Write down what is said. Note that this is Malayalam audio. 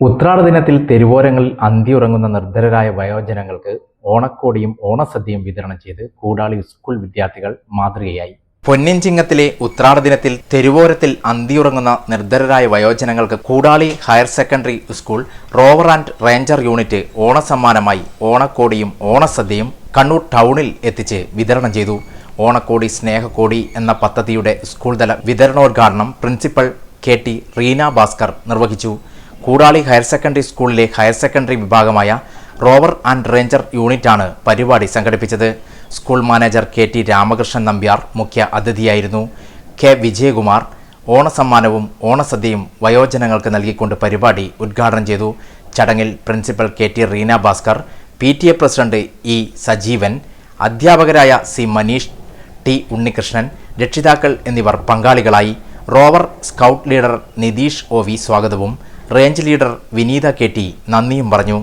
ഉത്രാട ദിനത്തിൽ തെരുവോരങ്ങളിൽ അന്തിയുറങ്ങുന്ന നിർധരരായ വയോജനങ്ങൾക്ക് ഓണക്കോടിയും ഓണസദ്യയും വിതരണം ചെയ്ത് കൂടാളി സ്കൂൾ വിദ്യാർത്ഥികൾ മാതൃകയായി. പൊന്നിൻചിങ്ങത്തിലെ ഉത്രാട ദിനത്തിൽ തെരുവോരത്തിൽ അന്തിയുറങ്ങുന്ന നിർധരരായ വയോജനങ്ങൾക്ക് Koodali higher secondary school rover and ranger unit ഓണസമ്മാനമായി ഓണക്കോടിയും ഓണസദ്യയും കണ്ണൂർ ടൗണിൽ എത്തിച്ച് വിതരണം ചെയ്തു. ഓണക്കോടി സ്നേഹക്കോടി എന്ന പദ്ധതിയുടെ സ്കൂൾ തല വിതരണോദ്ഘാടനം principal K T Reena Bhaskar നിർവഹിച്ചു. കൂടാളി ഹയർ സെക്കൻഡറി സ്കൂളിലെ ഹയർ സെക്കൻഡറി വിഭാഗമായ റോവർ ആൻഡ് റേഞ്ചർ യൂണിറ്റാണ് പരിപാടി സംഘടിപ്പിച്ചത്. School manager K T Ramakrishnan Nambiar മുഖ്യ അതിഥിയായിരുന്നു. കെ വിജയകുമാർ ഓണസമ്മാനവും ഓണസദ്യയും വയോജനങ്ങൾക്ക് നൽകിക്കൊണ്ട് പരിപാടി ഉദ്ഘാടനം ചെയ്തു. ചടങ്ങിൽ principal K T Reena Bhaskar P T A president E Sajeevan അധ്യാപകരായ സി മനീഷ് ടി ഉണ്ണികൃഷ്ണൻ രക്ഷിതാക്കൾ എന്നിവർ പങ്കാളികളായി. Rover scout leader Nitheesh O V സ്വാഗതവും range leader Vineetha K T നന്ദിയും പറഞ്ഞു